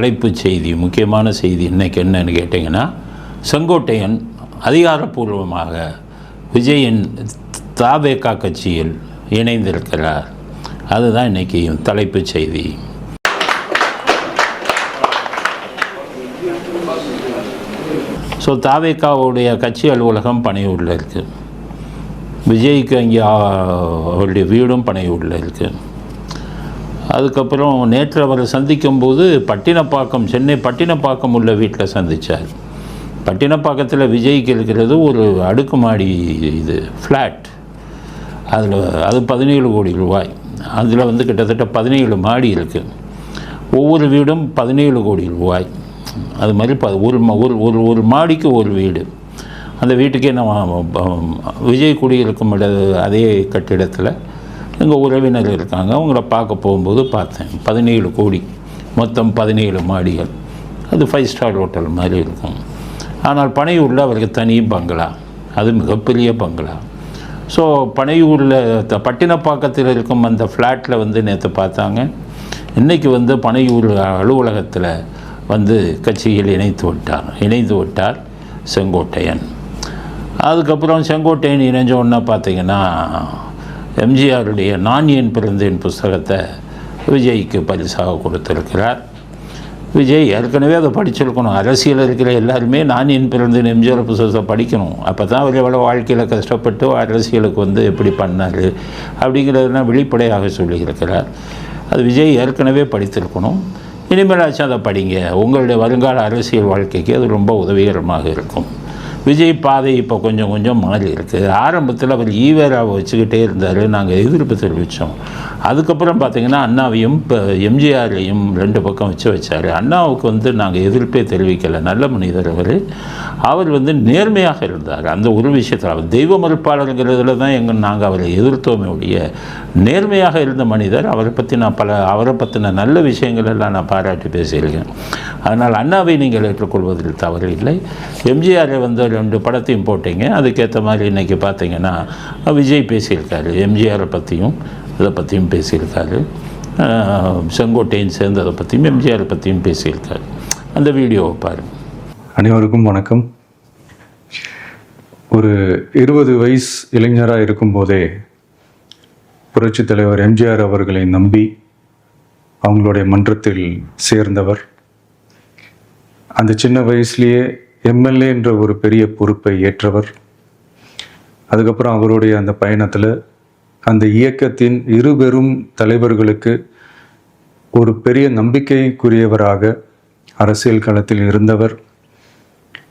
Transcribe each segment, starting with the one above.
தலைப்புச் செய்தி முக்கியமான செய்தி இன்றைக்கி என்னன்னு கேட்டிங்கன்னா செங்கோட்டையன் அதிகாரப்பூர்வமாக விஜயின் தாவேகா கட்சியில் இணைந்திருக்கிறார். அதுதான் இன்றைக்கி தலைப்புச் செய்தி. ஸோ தாவேக்காவுடைய கட்சி அலுவலகம் பனையூரில் இருக்குது விஜய்க்கு அங்கே அவருடைய வீடும் பனையூரில் இருக்குது அதுக்கப்புறம் நேற்று அவரை சந்திக்கும் போது பட்டினப்பாக்கம் சென்னை பட்டினப்பாக்கம் உள்ள வீட்டில் சந்தித்தார் பட்டினப்பாக்கத்தில் விஜய்க்கு இருக்கிறது ஒரு அடுக்குமாடி இது ஃப்ளாட் அதில் அது பதினேழு கோடி ரூபாய். அதில் வந்து கிட்டத்தட்ட பதினேழு மாடி இருக்குது ஒவ்வொரு வீடும் பதினேழு கோடி ரூபாய். அது மாதிரி ப ஒரு ம- ஒரு ஒரு ஒரு மாடிக்கு ஒரு வீடு. அந்த வீட்டுக்கே நம்ம விஜய் குடியிருக்கும் இட அதே கட்டிடத்தில் எங்கள் உறவினர் இருக்காங்க. அவங்கள பார்க்க போகும்போது பார்த்தேன். பதினேழு கோடி. மொத்தம் பதினேழு மாடிகள். அது ஃபைவ் ஸ்டார் ஹோட்டல் மாதிரி இருக்கும். ஆனால் பனையூரில் அவருக்கு தனி பங்களா. அது மிகப்பெரிய பங்களா. ஸோ பனையூரில் த பட்டினப்பாக்கத்தில் இருக்கும் அந்த ஃப்ளாட்டில் வந்து நேற்று பார்த்தாங்க. இன்றைக்கி வந்து பனையூர் அலுவலகத்தில் வந்து கட்சியில் இணைத்து விட்டார். இணைந்து விட்டார் செங்கோட்டையன். அதுக்கப்புறம் செங்கோட்டையன் இணைஞ்ச உடனே பார்த்தீங்கன்னா எம்ஜிஆருடைய நான் ஏன் பிறந்தேன் புஸ்தகத்தை விஜய்க்கு பரிசாக கொடுத்துருக்கிறார். விஜய் ஏற்கனவே அதை படிச்சிருக்கணும். அரசியல் இருக்கிற எல்லாருமே நான் என் பிறந்தேன் எம்ஜிஆர் புஸ்தகத்தை படிக்கணும். அப்போ தான் அவர் எவ்வளோ வாழ்க்கையில் கஷ்டப்பட்டு அரசியலுக்கு வந்து எப்படி பண்ணார் அப்படிங்கிறதெல்லாம் வெளிப்படையாக சொல்லியிருக்கிறார். அது விஜய் ஏற்கனவே படித்திருக்கணும். இனிமேலாச்சும் அதை படிங்க. உங்களுடைய வருங்கால அரசியல் வாழ்க்கைக்கு அது ரொம்ப உதவிகரமாக இருக்கும். விஜய் பாதை இப்போ கொஞ்சம் கொஞ்சம் மாறி இருக்குது ஆரம்பத்தில் அவர் ஈவேராவை வச்சுக்கிட்டே இருந்தார். நாங்கள் எதிர்ப்பு தெரிவித்தோம் அதுக்கப்புறம் பார்த்திங்கன்னா அண்ணாவையும் இப்போ எம்ஜிஆரையும் ரெண்டு பக்கம் வச்சு வச்சார். அண்ணாவுக்கு வந்து நாங்கள் எதிர்ப்பே தெரிவிக்கலை. நல்ல மனிதர் அவர். அவர் வந்து நேர்மையாக இருந்தார். அந்த ஒரு விஷயத்தில் அவர் தெய்வ மறுப்பாளருங்கிறதுல தான் எங்கள் நாங்கள் அவரை எதிர்த்தோமே ஒழிய நேர்மையாக இருந்த மனிதர். அவரை பற்றி நான் பல அவரை பற்றின நல்ல விஷயங்கள் எல்லாம் நான் பாராட்டி பேசியிருக்கேன். அதனால் அண்ணாவை நீங்கள் ஏற்றுக்கொள்வதில் தவறு இல்லை. எம்ஜிஆரை வந்து ரெண்டு படத்தையும் போட்டீங்க. அதுக்கேற்ற மாதிரி இன்றைக்கி பார்த்தீங்கன்னா விஜய் பேசியிருக்காரு எம்ஜிஆரை பற்றியும் இதை பற்றியும் பேசியிருக்காரு. அஹ், செங்கோட்டையன் சேர்ந்ததை பற்றியும் எம்ஜிஆரை பற்றியும் பேசியிருக்காரு. அந்த வீடியோவை பாருங்கள் அனைவருக்கும் வணக்கம். ஒரு இருபது வயசு இளைஞராக இருக்கும்போதே புரட்சித் தலைவர் எம்ஜிஆர் அவர்களை நம்பி அவங்களுடைய மன்றத்தில் சேர்ந்தவர். அந்த சின்ன வயசுலேயே எம்எல்ஏ என்ற ஒரு பெரிய பொறுப்பை ஏற்றவர். அதுக்கப்புறம் அவருடைய அந்த பயணத்தில் அந்த இயக்கத்தின் இருபெரும் தலைவர்களுக்கு ஒரு பெரிய நம்பிக்கைக்குரியவராக அரசியல் களத்தில் இருந்தவர்.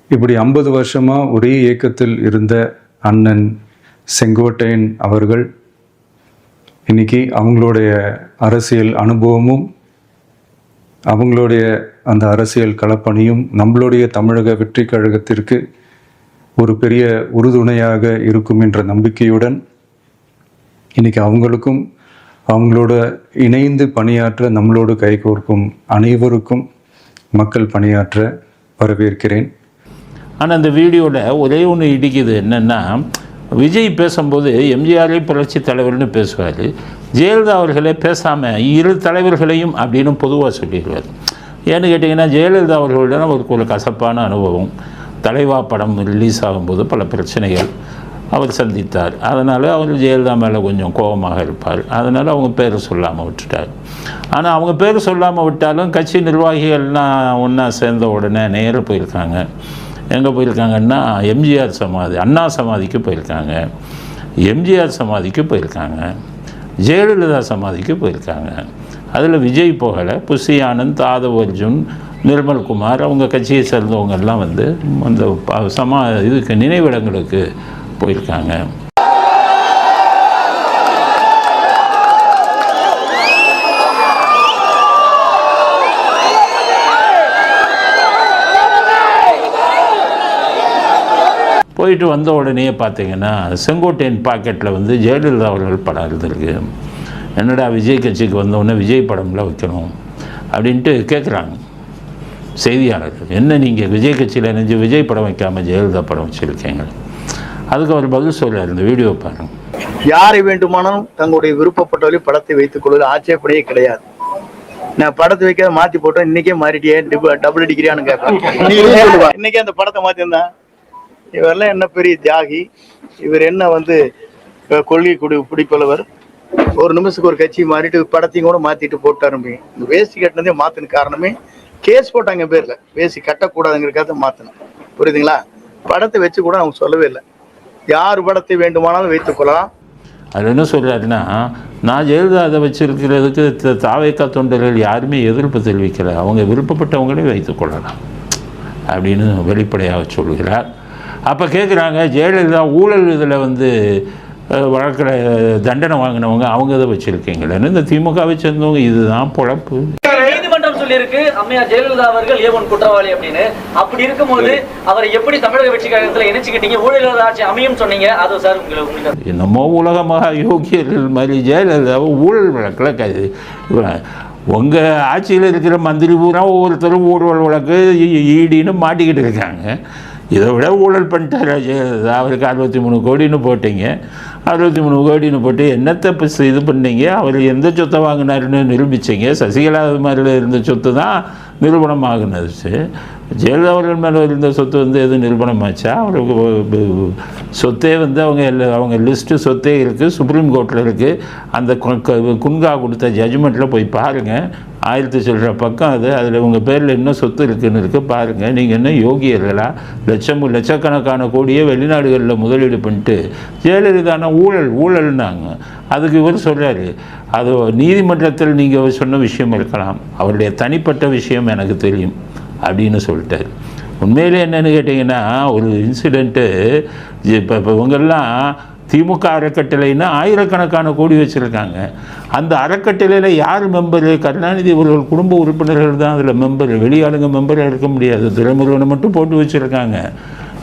இப்படி ஐம்பது வருஷமாக ஒரே இயக்கத்தில் இருந்த அண்ணன் செங்கோட்டையன் அவர்கள் இன்னைக்கு அவங்களுடைய அரசியல் அனுபவமும் அவங்களுடைய அந்த அரசியல் களப்பணியும் நம்மளுடைய தமிழக வெற்றி கழகத்திற்கு ஒரு பெரிய உறுதுணையாக இருக்கும் என்ற நம்பிக்கையுடன் இன்னைக்கு அவங்களுக்கும் அவங்களோட இணைந்து பணியாற்ற நம்மளோடு கைகோர்க்கும் அனைவருக்கும் மக்கள் பணியாற்ற வரவேற்கிறேன். ஆனால் அந்த வீடியோவில் ஒரே ஒன்று இடிக்குது என்னென்னா விஜய் பேசும்போது எம்ஜிஆரே புரட்சி தலைவர்னு பேசுவார். ஜெயலலிதா அவர்களே பேசாமல் இரு தலைவர்களையும் அப்படின்னு பொதுவாக சொல்லிடுவார். ஏன்னு கேட்டிங்கன்னா ஜெயலலிதா அவர்களுடன் அவருக்கு ஒரு கசப்பான அனுபவம். தலைவா படம் ரிலீஸ் ஆகும்போது பல பிரச்சனைகள் அவர் சந்தித்தார். அதனால் அவர் ஜெயலலிதா மேலே கொஞ்சம் கோபமாக இருப்பார். அதனால் அவங்க பேர் சொல்லாமல் விட்டுட்டார். ஆனால் அவங்க பேர் சொல்லாமல் விட்டாலும் கட்சி நிர்வாகிகள்லாம் ஒன்றா சேர்ந்த உடனே நேராக போயிருக்காங்க. எங்கே போயிருக்காங்கன்னா எம்ஜிஆர் சமாதி அண்ணா சமாதிக்கு போயிருக்காங்க. எம்ஜிஆர் சமாதிக்கு போயிருக்காங்க. ஜெயலலிதா சமாதிக்கு போயிருக்காங்க. அதில் விஜய் போகலை. புஷி ஆனந்த் ஆதவ் அர்ஜுன் நிர்மல்குமார் அவங்க கட்சியை சேர்ந்தவங்கெல்லாம் வந்து அந்த ப- சமா இதுக்கு நினைவிடங்களுக்கு போயிருக்காங்க. போயிட்டு வந்த உடனே பார்த்தீங்கன்னா செங்கோட்டையன் பாக்கெட்டில் வந்து ஜெயலலிதா அவர்கள் படம் இருந்திருக்கு என்னடா விஜய் கட்சிக்கு வந்த உடனே விஜய் படம்ல வைக்கணும் அப்படின்ட்டு கேட்குறாங்க செய்தியாளர்கள் என்ன நீங்கள் விஜய் கட்சியில் இணைஞ்சு விஜய் படம் வைக்காமல் ஜெயலலிதா படம் வச்சுருக்கீங்க? அதுக்கு அவர் பதில் சொல்றாரு இந்த வீடியோ பாருங்க. யாரை வேண்டுமானாலும் தங்களுடைய விருப்பப்பட்டவரை படத்தை வைத்துக் கொள்வது ஆட்சேபனையே கிடையாது. நான் படத்தை வைக்காத மாத்தி போட்டேன் இன்னைக்கே மாறிட்டியே டபுள் டிகிரியான்னு கேட்பேன். இன்னைக்கே அந்த படத்தை மாத்திருந்தான் இவரெல்லாம் என்ன பெரிய தியாகி? இவர் என்ன வந்து கொள்கை குடி பிடிப்பளவர்? ஒரு நிமிஷத்துக்கு ஒரு கட்சி மாறிட்டு படத்தையும் கூட மாத்திட்டு போட்டாருமே இந்த வேஷ்டி கட்டினதே மாத்தின காரணமே கேஸ் போட்டாங்க பேர்ல. வேஷ்டி கட்டக்கூடாதுங்கிறக்காக மாத்தணும் புரியுதுங்களா? படத்தை வச்சு கூட அவங்க சொல்லவே இல்லை. யார் படத்தை வேண்டுமானாலும் வைத்துக் கொள்ளலாம். அது என்ன சொல்கிறாருன்னா நான் எழுத அதை வச்சிருக்கிறதுக்கு த- தாவேக்கா தொண்டர்கள் யாருமே எதிர்ப்பு தெரிவிக்கல. அவங்க விருப்பப்பட்டவங்களே வைத்துக் கொள்ளலாம். அப்படின்னு வெளிப்படையாக சொல்கிறார். அப்போ கேட்குறாங்க ஜெயலலிதா ஊழல் இதில் வந்து வழக்கில் தண்டனை வாங்கினவங்க அவங்க இதை வச்சுருக்கீங்களேன்னு இந்த திமுகவை சேர்ந்தவங்க இதுதான் பொழப்பு நீதிமன்றம் சொல்லியிருக்கு அம்மையார் ஜெயலலிதா அவர்கள் ஏ ஒன் குற்றவாளி அப்படின்னு அப்படி இருக்கும்போது அவரை எப்படி தமிழக வெற்றி கழகத்துல இணைச்சுக்கிட்டீங்க ஊழல் ஆட்சி அமையும் சொன்னீங்க அது சார் உங்களுக்கு உங்களுக்கு என்னமோ உலகமாக யோகியர்கள் மாதிரி ஜெயலலிதாவை ஊழல் வழக்கில் கைது உங்கள் ஆட்சியில் இருக்கிற மந்திரி பூரா ஒவ்வொருத்தரும் ஊழல் வழக்கு ஈடின்னு மாட்டிக்கிட்டு இருக்காங்க இதை விட ஊழல் பண்ணிட்டாரு ஜெயலலிதா அவருக்கு அறுபத்தி மூணு கோடின்னு போட்டீங்க. அறுபத்தி மூணு கோடின்னு போட்டு என்னத்தை இப்போ இது பண்ணீங்க? அவர் எந்த சொத்தை வாங்கினாருன்னு நிரூபிச்சிங்க. சசிகலா மாதிரி இருந்த சொத்து தான் நிரூபணம் ஆகுனது ஜெயலலிதா அவர்கள் மேலே இருந்த சொத்து வந்து எது நிரூபணமாச்சா? அவருக்கு சொத்தே வந்து அவங்க அவங்க லிஸ்ட்டு சொத்தே இருக்குது சுப்ரீம் கோர்ட்டில் இருக்குது அந்த கு- குன்கா கொடுத்த ஜட்ஜ்மெண்ட்டில் போய் பாருங்கள் ஆயிரத்தி சொல்கிற பக்கம் அது அதில் உங்கள் பேரில் என்ன சொத்து இருக்குன்னு இருக்குது பாருங்கள் நீங்கள் என்ன யோகியர்களா? லட்சம் லட்சக்கணக்கான கோடியே வெளிநாடுகளில் முதலீடு பண்ணிட்டு ஜெயலலிதானா ஊழல் ஊழல்னாங்க. அதுக்கு இவர் சொல்கிறாரு அது நீதிமன்றத்தில் நீங்கள் சொன்ன விஷயம் இருக்கலாம் அவருடைய தனிப்பட்ட விஷயம் எனக்கு தெரியும் அப்படின்னு சொல்லிட்டார். உண்மையிலே என்னென்னு கேட்டிங்கன்னா ஒரு இன்சிடெண்ட்டு இப்போ இப்போ இவங்கெல்லாம் திமுக அறக்கட்டளைன்னா ஆயிரக்கணக்கான கோடி வச்சுருக்காங்க. அந்த அறக்கட்டளையில் யார் மெம்பரு கருணாநிதி அவர்கள் குடும்ப உறுப்பினர்கள் தான் அதில் மெம்பர் வெளியாளுங்க மெம்பராக இருக்க முடியாது. துறைமுருகனை மட்டும் போட்டு வச்சுருக்காங்க.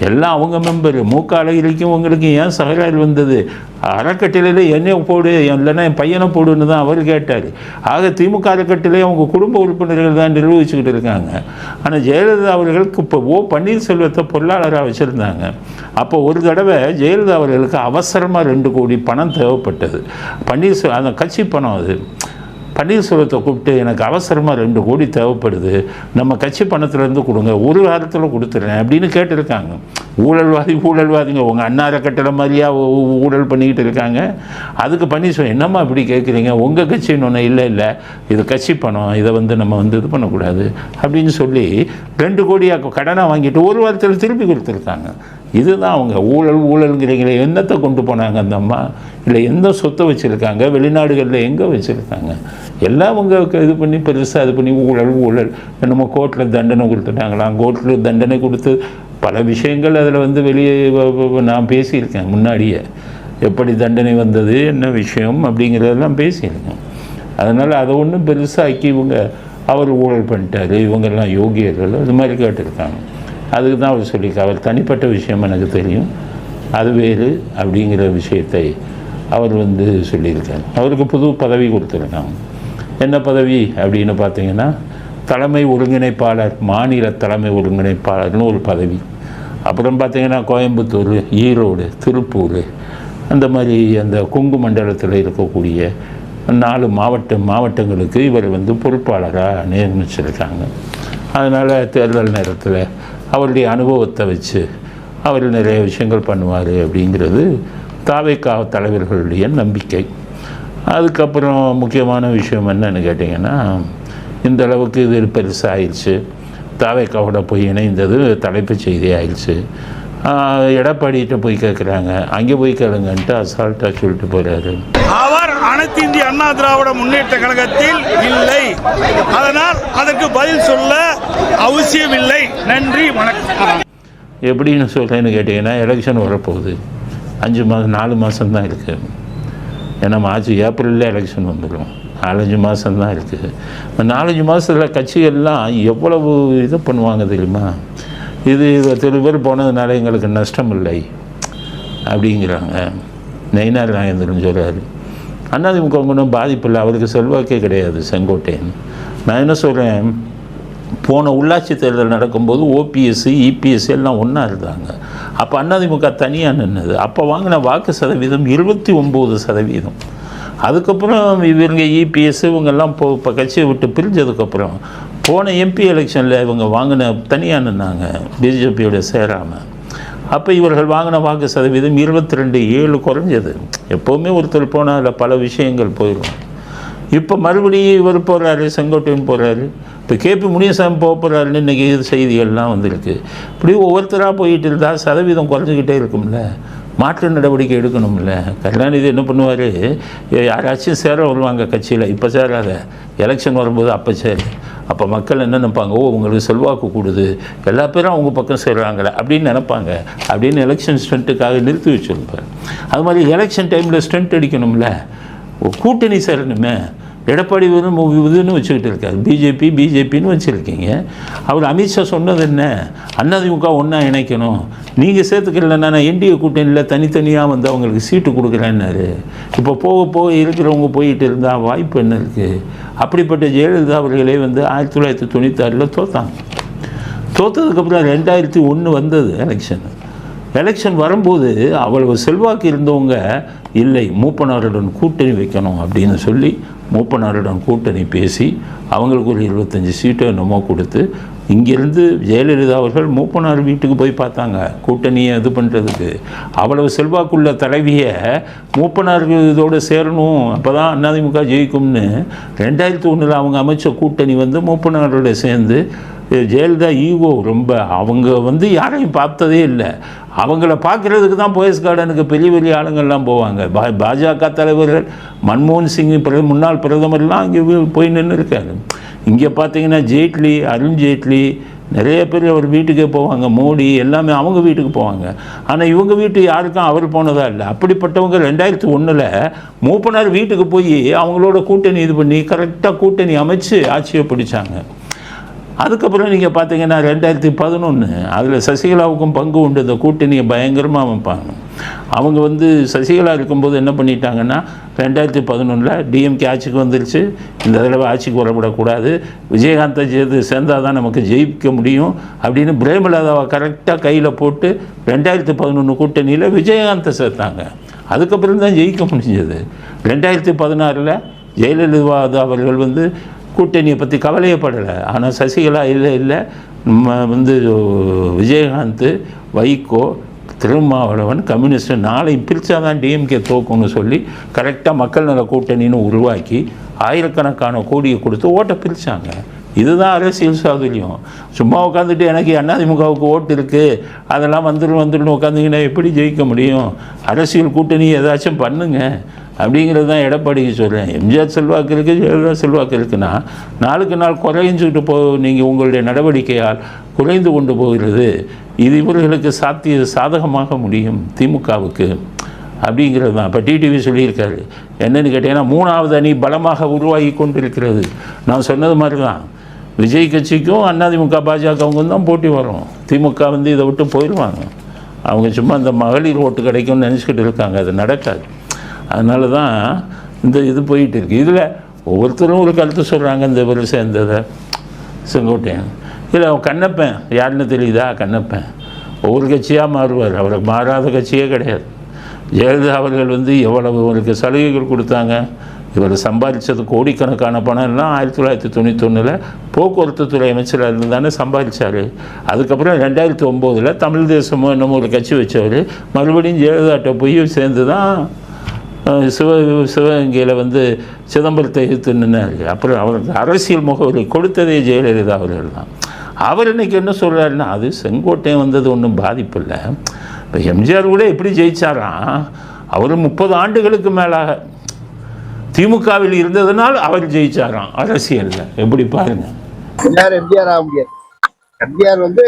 எல்லாம் அவங்க மெம்பரு மூக்க அழகிரிக்கும் உங்களுக்கு ஏன் சகராறு வந்தது? அறக்கட்டளையில் என்னையும் போடு இல்லைன்னா என் பையனை போடுன்னு தான் அவர் கேட்டார். ஆக திமுக அறக்கட்டளை அவங்க குடும்ப உறுப்பினர்கள் தான் நிர்வகிச்சுக்கிட்டு இருக்காங்க. ஆனால் ஜெயலலிதா அவர்களுக்கு இப்போ ஓ பன்னீர்செல்வத்தை பொருளாளராக வச்சுருந்தாங்க. அப்போ ஒரு தடவை ஜெயலலிதா அவர்களுக்கு அவசரமாக ரெண்டு கோடி பணம் தேவைப்பட்டது. பன்னீர்செல்வம் அந்த கட்சி பணம் அது. பன்னீர்செல்வத்தை கூப்பிட்டு எனக்கு அவசரமாக ரெண்டு கோடி தேவைப்படுது நம்ம கட்சி பணத்துலேருந்து கொடுங்க ஒரு வாரத்தில் கொடுத்துட்றேன் அப்படின்னு கேட்டிருக்காங்க. ஊழல்வாதி ஊழல்வாதிங்க உங்கள் அன்னார கட்டளை மாதிரியா ஊழல் பண்ணிக்கிட்டு இருக்காங்க. அதுக்கு பன்னீர்செல்வம் என்னம்மா இப்படி கேட்குறீங்க உங்கள் கட்சின்னு ஒன்று இல்லை இல்லை. இது கட்சி பணம் இதை வந்து நம்ம வந்து இது பண்ணக்கூடாது அப்படின்னு சொல்லி ரெண்டு கோடியாக கடனாக வாங்கிட்டு ஒரு வாரத்தில் திருப்பி கொடுத்துருக்காங்க. இதுதான் அவங்க ஊழல் ஊழல்ங்கிறீங்களே. என்னத்தை கொண்டு போனாங்க அந்த அம்மா? இல்லை எந்த சொத்தை வச்சுருக்காங்க? வெளிநாடுகளில் எங்கே வச்சுருக்காங்க? எல்லாம் அவங்க இது பண்ணி பெருசாக இது பண்ணி ஊழல் ஊழல். என்னமோ கோர்ட்டில் தண்டனை கொடுத்துட்டாங்களாம். கோர்ட்டில் தண்டனை கொடுத்து பல விஷயங்கள் அதில் வந்து வெளியே நான் பேசியிருக்கேன் முன்னாடியே. எப்படி தண்டனை வந்தது என்ன விஷயம் அப்படிங்கிறதெல்லாம் பேசியிருக்கேன். அதனால் அதை ஒன்றும் பெருசாக்கி இவங்க அவர் ஊழல் பண்ணிட்டார். இவங்கெல்லாம் யோகியர்கள். அது மாதிரி கேட்டிருக்காங்க. அதுக்கு தான் அவர் சொல்லியிருக்கா அவர் தனிப்பட்ட விஷயம் எனக்கு தெரியும். அது வேறு அப்படிங்கிற விஷயத்தை அவர் வந்து சொல்லியிருக்கார். அவருக்கு புது பதவி கொடுத்துருக்காங்க. என்ன பதவி அப்படின்னு பார்த்தீங்கன்னா தலைமை ஒருங்கிணைப்பாளர் மாநில தலைமை ஒருங்கிணைப்பாளர்னு ஒரு பதவி. அப்புறம் பார்த்திங்கன்னா கோயம்புத்தூர் ஈரோடு திருப்பூர் அந்த மாதிரி அந்த கொங்கு மண்டலத்தில் இருக்கக்கூடிய நாலு மாவட்ட மாவட்டங்களுக்கு இவர் வந்து பொறுப்பாளராக நியமிச்சிருக்காங்க. அதனால் தேர்தல் நேரத்தில் அவருடைய அனுபவத்தை வச்சு அவர் நிறைய விஷயங்கள் பண்ணுவார் அப்படிங்கிறது தாவைக்கா தலைவர்களுடைய நம்பிக்கை. அதுக்கப்புறம் முக்கியமான விஷயம் என்னன்னு கேட்டிங்கன்னா இந்த அளவுக்கு இது பெருசாகிடுச்சு தாவைக்காவோட போய் இணைந்தது தலைப்புச் செய்தி ஆயிடுச்சு. எடப்பாடிகிட்ட போய் கேட்குறாங்க அங்கே போய் கேளுங்கன்ட்டு அசால்ட்டாக சொல்லிட்டு போகிறாரு அவர் அனைத்து இந்திய அண்ணா திராவிட முன்னேற்ற கழகத்தில் இல்லை. அதனால் அதற்கு பதில் சொல்ல அவசியம் இல்லை நன்றி வணக்கம். எப்படின்னு சொல்கிறேன்னு கேட்டிங்கன்னா எலெக்ஷன் வரப்போகுது. அஞ்சு மாதம் நாலு மாதம் தான் இருக்குது ஏன்னா மார்ச் ஏப்ரலில் எலெக்ஷன் வந்துடும். நாலஞ்சு மாதம் தான் இருக்குது இந்த நாலஞ்சு மாதத்தில் கட்சிகள்லாம் எவ்வளவு இது பண்ணுவாங்க தெரியுமா? இது திரு பேர் போனதுனால எங்களுக்கு நஷ்டம் இல்லை அப்படிங்கிறாங்க. நெய்னார் நாயந்திரன் சொல்கிறாரு அதிமுக ஒன்றும் பாதிப்பு இல்லை. அவருக்கு செல்வாக்கே கிடையாது செங்கோட்டையன். நான் என்ன சொல்கிறேன் போன உள்ளாட்சி தேர்தல் நடக்கும்போது ஓபிஎஸ்சி இபிஎஸ்சி எல்லாம் ஒன்றா இருந்தாங்க. அப்போ அதிமுக தனியாக நின்னது. அப்போ வாங்கின வாக்கு சதவீதம் இருபத்தி ஒம்பது சதவீதம். அதுக்கப்புறம் இவங்க இபிஎஸ் இவங்கெல்லாம் போ இப்போ கட்சியை விட்டு பிரிஞ்சதுக்கப்புறம் போன எம்பி எலெக்ஷனில் இவங்க வாங்கின தனியாக நின்னாங்க. பிஜேபியோட சேராமல் அப்போ இவர்கள் வாங்கின வாக்கு சதவீதம் இருபத்தி ரெண்டு ஏழு குறைஞ்சது. எப்போவுமே ஒருத்தர் போனால் அதில் பல விஷயங்கள் போயிடும் இப்போ மறுபடியும் இவர் போகிறாரு செங்கோட்டையன் போகிறாரு இப்போ கேபி முனியசாமி போக போகிறாருன்னு இன்றைக்கி செய்திகள்லாம் வந்திருக்கு. இப்படி ஒவ்வொருத்தராக போயிட்டு இருந்தால் சதவீதம் குறைஞ்சிக்கிட்டே இருக்கும்ல. மாற்று நடவடிக்கை எடுக்கணும்ல. கருணாநிதி என்ன பண்ணுவார்? யாராச்சும் சேர வருவாங்க கட்சியில். இப்போ சேராத. எலெக்ஷன் வரும்போது அப்போ சேரு. அப்போ மக்கள் என்ன நினைப்பாங்க? ஓ உங்களுக்கு செல்வாக்கு கூடுது. எல்லா பேரும் அவங்க பக்கம் சேர்றாங்களே அப்படின்னு நினைப்பாங்க. அப்படின்னு எலெக்ஷன் ஸ்டண்ட்டுக்காக நிறுத்தி வச்சுருப்பார். அது மாதிரி எலெக்ஷன் டைமில் ஸ்டண்ட் அடிக்கணும்ல. ஒரு கூட்டணி சேரணுமே. எடப்பாடி வந்து இதுன்னு வச்சுக்கிட்டு இருக்காரு. பிஜேபி பிஜேபின்னு வச்சுருக்கீங்க. அவர் அமித்ஷா சொன்னது என்ன? அண்ணாதிமுக ஒன்றா இணைக்கணும். நீங்கள் சேர்த்துக்கலன்னா நான் என்டிஏ கூட்டணியில் தனித்தனியாக வந்து அவங்களுக்கு சீட்டு கொடுக்குறேன்னாரு. இப்போ போக போக இருக்கிறவங்க போயிட்டு இருந்தால் வாய்ப்பு என்ன இருக்குது அப்படிப்பட்ட ஜெயலலிதா அவர்களே வந்து ஆயிரத்தி தொள்ளாயிரத்தி தொண்ணூத்தாறில் தோத்தாங்க. தோத்ததுக்கப்புறம் ரெண்டாயிரத்தி ஒன்று வந்தது எலெக்ஷன் எலெக்ஷன் வரும்போது அவ்வளவு செல்வாக்கு இருந்தவங்க இல்லை மூப்பனாருடன் கூட்டணி வைக்கணும் அப்படின்னு சொல்லி மூப்பனாருடன் கூட்டணி பேசி அவங்களுக்கு ஒரு இருபத்தஞ்சி சீட்டை என்னமோ கொடுத்து இங்கேருந்து ஜெயலலிதா அவர்கள் மூப்பனார் வீட்டுக்கு போய் பார்த்தாங்க கூட்டணியை இது பண்ணுறதுக்கு அவ்வளவு செல்வாக்குள்ள தலைவியை மூப்பனார் இதோடு சேரணும் அப்போ தான் அதிமுக ஜெயிக்கும்னு. ரெண்டாயிரத்தி ஒன்றில் அவங்க அமைச்ச கூட்டணி வந்து மூப்பனாரோட சேர்ந்து ஜெயலலிதா ஈவோ ரொம்ப அவங்க வந்து யாரையும் பார்த்ததே இல்லை. அவங்கள பார்க்குறதுக்கு தான் போயஸ் கார்டனுக்கு பெரிய பெரிய ஆளுங்கள்லாம் போவாங்க. பா பாஜக தலைவர்கள் மன்மோகன் சிங் பிர முன்னாள் பிரதமர்லாம் அங்கே போய் நின்று இருக்காரு இங்கே பார்த்தீங்கன்னா ஜேட்லி அருண் ஜேட்லி நிறைய பேர் அவர் வீட்டுக்கே போவாங்க. மோடி எல்லாமே அவங்க வீட்டுக்கு போவாங்க. ஆனால் இவங்க வீட்டு யாருக்கும் அவர் போனதா இல்லை. அப்படிப்பட்டவங்க ரெண்டாயிரத்தி ஒன்றில் மூப்பனார் வீட்டுக்கு போய் அவங்களோட கூட்டணி இது பண்ணி கரெக்டாக கூட்டணி அமைச்சு ஆட்சியை பிடிச்சாங்க. அதுக்கப்புறம் நீங்கள் பார்த்தீங்கன்னா ரெண்டாயிரத்தி பதினொன்று அதில் சசிகலாவுக்கும் பங்கு உண்டு. இந்த கூட்டணியை பயங்கரமாக அமைப்பாங்க. அவங்க வந்து சசிகலா இருக்கும்போது என்ன பண்ணிட்டாங்கன்னா ரெண்டாயிரத்தி பதினொன்றில் டிஎம்கே ஆட்சிக்கு வந்துருச்சு. இந்த தடவை ஆட்சிக்கு வரப்படக்கூடாது விஜயகாந்தை சேர்ந்து சேர்ந்தால் தான் நமக்கு ஜெயிக்க முடியும் அப்படின்னு பிரேமலதாவை கரெக்டாக கையில் போட்டு ரெண்டாயிரத்தி பதினொன்று கூட்டணியில் விஜயகாந்தை சேர்த்தாங்க. அதுக்கப்புறம் தான் ஜெயிக்க முடிஞ்சது. ரெண்டாயிரத்தி பதினாறில் ஜெயலலிதா அவர்கள் வந்து கூட்டணியை பற்றி கவலையப்படலை. ஆனால் சசிகலா இல்லை இல்லை. நம்ம வந்து விஜயகாந்த் வைகோ திருமாவளவன் கம்யூனிஸ்ட் நாளையும் பிரித்தா தான் டிஎம்கே தோக்கும்னு சொல்லி கரெக்டாக மக்கள் நல கூட்டணின்னு உருவாக்கி ஆயிரக்கணக்கான கோடியை கொடுத்து ஓட்டை பிரித்தாங்க இதுதான் அரசியல் சாதுரியம். சும்மா உட்காந்துட்டு எனக்கு அதிமுகவுக்கு ஓட்டு இருக்குது அதெல்லாம் வந்துடும் வந்துடும் உட்காந்திங்கன்னா எப்படி ஜெயிக்க முடியும்? அரசியல் கூட்டணி ஏதாச்சும் பண்ணுங்கள் அப்படிங்கிறது தான் எடப்பாடிக்கு சொல்கிறேன் எம்ஜிஆர் செல்வாக்கு இருக்குது ஜெயலலிதா செல்வாக்கு இருக்குன்னா நாளுக்கு நாள் குறைஞ்சிக்கிட்டு போ நீங்கள் உங்களுடைய நடவடிக்கையால் குறைந்து கொண்டு போகிறது இது இவர்களுக்கு சாத்திய சாதகமாக முடியும் திமுகவுக்கு அப்படிங்கிறது தான். இப்போ டிடிவி சொல்லியிருக்காரு. என்னன்னு கேட்டிங்கன்னா மூணாவது அணி பலமாக உருவாகி கொண்டிருக்கிறது. நான் சொன்னது மாதிரி தான். விஜய் கட்சிக்கும் அதிமுக பாஜகவுக்கும் தான் போட்டி வரும். திமுக வந்து இதை விட்டு போயிடுவாங்க. அவங்க சும்மா இந்த மகளிர் ஓட்டு கிடைக்கும்னு நினச்சிக்கிட்டு இருக்காங்க. அது நடக்காது. அதனால தான் இந்த இது போயிட்டு இருக்கு. இதில் ஒவ்வொருத்தரும் ஒரு கருத்து சொல்கிறாங்க இந்த இவர் சேர்ந்ததை. செங்கோட்டையன். இல்லை அவன் கண்ணப்பன். யாருன்னு தெரியுதா? கண்ணப்பன். ஒவ்வொரு கட்சியாக மாறுவார். அவருக்கு மாறாத கட்சியே கிடையாது. ஜெயலலிதா அவர்கள் வந்து எவ்வளவு அவருக்கு சலுகைகள் கொடுத்தாங்க இவர் சம்பாதிச்சது கோடிக்கணக்கான பணம் எல்லாம் ஆயிரத்தி தொள்ளாயிரத்தி தொண்ணூத்தொன்னில் போக்குவரத்து துறை அமைச்சராக இருந்தானே சம்பாதிச்சார். அதுக்கப்புறம் ரெண்டாயிரத்தி ஒம்போதில் தமிழ் தேசமோ என்னமோ ஒரு கட்சி வச்சவர். மறுபடியும் ஜெயலலிதாட்ட போய் சேர்ந்து தான் சிவ சிவகங்கையில் வந்து சிதம்பரத்தை எதிர்த்து நின்னார். அப்புறம் அவருக்கு அரசியல் முகவரி கொடுத்ததே ஜெயலலிதா அவர்கள் தான். அவர் இன்னைக்கு என்ன சொல்கிறாருன்னா அது செங்கோட்டையன் வந்தது ஒன்றும் பாதிப்பு இல்லை இப்போ எம்ஜிஆர் கூட எப்படி ஜெயிச்சாராம் அவர் முப்பது ஆண்டுகளுக்கு மேலாக திமுகவில் இருந்ததுனால் அவர் ஜெயிச்சாராம் அரசியலில். எப்படி பாருங்க. எம்ஜிஆர் எம்ஜிஆர் ஆக முடியாது. எம்ஜிஆர் வந்து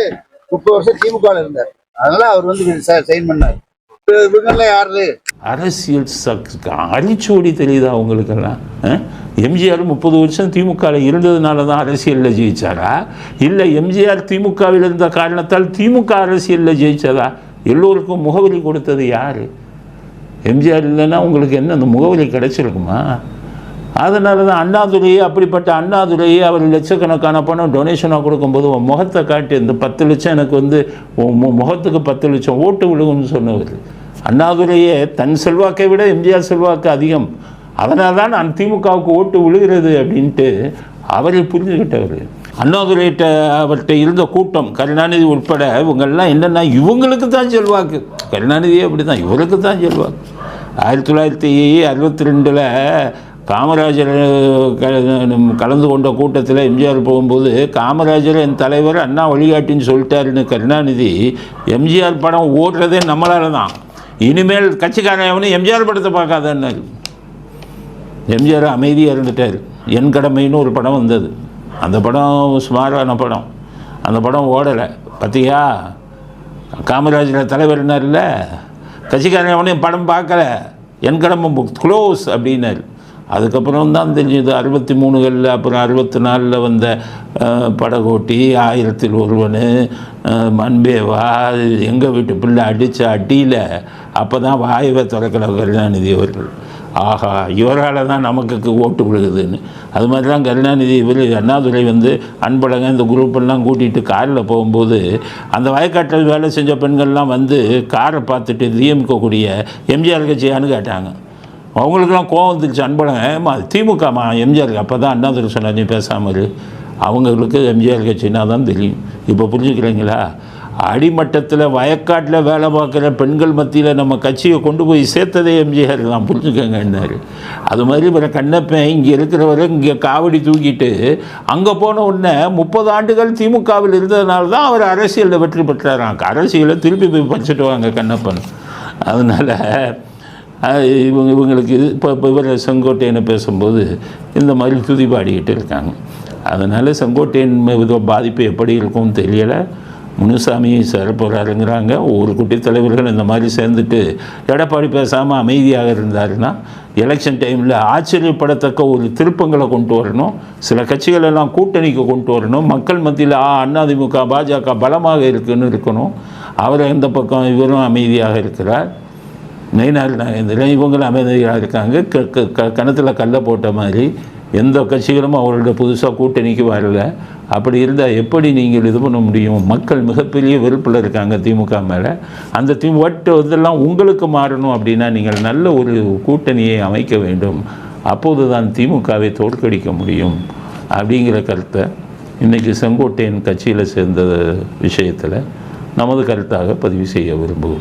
முப்பது வருஷம் திமுக இருந்தார். அதனால அவர் வந்து சைன் பண்ணார். அரசியல் அரிச்சோடி தெரியுதா உங்களுக்கெல்லாம்? எம்ஜிஆர் முப்பது வருஷம் திமுகவில் இருந்ததுனால தான் அரசியலில் ஜெயிச்சாரா? இல்லை எம்ஜிஆர் திமுகவில் இருந்த காரணத்தால் திமுக அரசியலில் ஜெயிச்சதா? எல்லோருக்கும் முகவரி கொடுத்தது யார்? எம்ஜிஆர் இல்லைன்னா உங்களுக்கு என்ன அந்த முகவரி கிடைச்சிருக்குமா? அதனால தான் அண்ணாதுரையே அப்படிப்பட்ட அண்ணாதுரையே அவர் லட்சக்கணக்கான பணம் டொனேஷனாக கொடுக்கும்போது உன் முகத்தை காட்டி இந்த பத்து லட்சம் எனக்கு வந்து உன் முகத்துக்கு பத்து லட்சம் ஓட்டு விழுகும்னு சொன்னவர். அண்ணாதுரையே தன் செல்வாக்கை விட எம்ஜிஆர் செல்வாக்கு அதிகம். அதனால் தான் நான் திமுகவுக்கு ஓட்டு விழுகிறது அப்படின்ட்டு அவரை புரிஞ்சுக்கிட்டவர். அண்ணாதுரையிட்ட அவர்கிட்ட இருந்த கூட்டம் கருணாநிதி உட்பட இவங்கெல்லாம் என்னென்னா இவங்களுக்கு தான் செல்வாக்கு. கருணாநிதியே அப்படி தான் இவருக்கு தான் செல்வாக்கு. ஆயிரத்தி தொள்ளாயிரத்தி அறுபத்தி ரெண்டில் காமராஜர் கலந்து கொண்ட கூட்டத்தில் எம்ஜிஆர் போகும்போது காமராஜர் என் தலைவர் அண்ணா வழிகாட்டின்னு சொல்லிட்டாருன்னு கருணாநிதி எம்ஜிஆர் படம் ஓடுறதே நம்மளால தான் இனிமேல் கட்சிக்காரன் எவனும் எம்ஜிஆர் படத்தை பார்க்காதன்னாரு எம்ஜிஆர் அமைதியாக இருந்துட்டார். என் கடமைன்னு ஒரு படம் வந்தது. அந்த படம் சுமாரான படம். அந்த படம் ஓடலை. பார்த்தியா காமராஜர் தலைவர்னார்ல கட்சிக்காரன் அவனையும் படம் பார்க்கல. என் கடமை க்ளோஸ் அப்படின்னாரு. அதுக்கப்புறம் தான் தெரிஞ்சது அறுபத்தி மூணுகளில் அப்புறம் அறுபத்தி நாலில் வந்த படகோட்டி ஆயிரத்தில் ஒருவன் மண்பேவா எங்கள் வீட்டு பிள்ளை அடித்த அடியில் அப்போ தான் வாயுவை திறக்கிற கருணாநிதி அவர்கள். ஆஹா இவரால் தான் நமக்கு ஓட்டு விழுகுதுன்னு. அது மாதிரி தான் கருணாநிதி இவர் அண்ணாதுரை வந்து அன்பழகன் இந்த குரூப்பெல்லாம் கூட்டிகிட்டு காரில் போகும்போது அந்த வயக்காட்டில் வேலை செஞ்ச பெண்கள்லாம் வந்து காரை பார்த்துட்டு திமுக எம்ஜிஆர் கட்சியான்னு கேட்டாங்க. அவங்களுக்கெல்லாம் கோவம் வந்துருச்சு அன்பழகன். ஏம்மா திமுகமா? எம்ஜிஆர் அப்போ தான் அண்ணாதுரை சொன்னார் நீ பேசாமல் அவங்களுக்கு எம்ஜிஆர் கட்சினா தான் தெரியும். இப்போ புரிஞ்சுக்கிறீங்களா? அடிமட்டத்தில் வயக்காட்டில் வேலை பார்க்குற பெண்கள் மத்தியில் நம்ம கட்சியை கொண்டு போய் சேர்த்ததே எம்ஜிஆர் தான். புரிஞ்சுக்கங்கன்னாரு அது மாதிரி இவரை கண்ணப்பன் இங்கே இருக்கிறவரை இங்கே காவடி தூக்கிட்டு அங்கே போன உடனே முப்பது ஆண்டுகள் திமுகவில் இருந்ததுனால தான் அவர் அரசியலில் வெற்றி பெற்றாராம். அரசியலை திருப்பி போய் படிச்சுட்டு வாங்க கண்ணப்பன். அதனால் இவங்க இவங்களுக்கு இது இப்போ இப்போ இவர் செங்கோட்டையனை பேசும்போது இந்த மாதிரி துதி பாடிக்கிட்டு இருக்காங்க. அதனால் செங்கோட்டையன் பாதிப்பு எப்படி இருக்கும்னு தெரியலை. முனுசாமி சேரப்போகிறாருங்கிறாங்க ஒரு குட்டி தலைவர்கள் இந்த மாதிரி சேர்ந்துட்டு எடப்பாடி பேசாமல் அமைதியாக இருந்தாருன்னா எலெக்ஷன் டைமில் ஆச்சரியப்படத்தக்க ஒரு திருப்பங்களை கொண்டு வரணும். சில கட்சிகள் எல்லாம் கூட்டணிக்கு கொண்டு வரணும். மக்கள் மத்தியில் ஆ அதிமுக பாஜக பலமாக இருக்குன்னு இருக்கணும். அவர் இந்த பக்கம் இவரும் அமைதியாக இருக்கிறார். மெயினாக நாகேந்திரன் இவங்களும் அமைதியாக இருக்காங்க. க க க கணத்தில் கல்லை போட்ட மாதிரி எந்த கட்சிகளும் அவர்களோட புதுசாக கூட்டணிக்கு வரல. அப்படி இருந்தால் எப்படி நீங்கள் இது பண்ண முடியும்? மக்கள் மிகப்பெரிய வெறுப்பில் இருக்காங்க திமுக மேலே. அந்த தி ஓட்டு இதெல்லாம் உங்களுக்கு மாறணும் அப்படின்னா நீங்கள் நல்ல ஒரு கூட்டணியை அமைக்க வேண்டும். அப்போது தான் திமுகவை தோற்கடிக்க முடியும். அப்படிங்கிற கருத்தை இன்றைக்கி செங்கோட்டையன் கட்சியில் சேர்ந்த விஷயத்தில் நமது கருத்தாக பதிவு செய்ய விரும்புகிறோம்.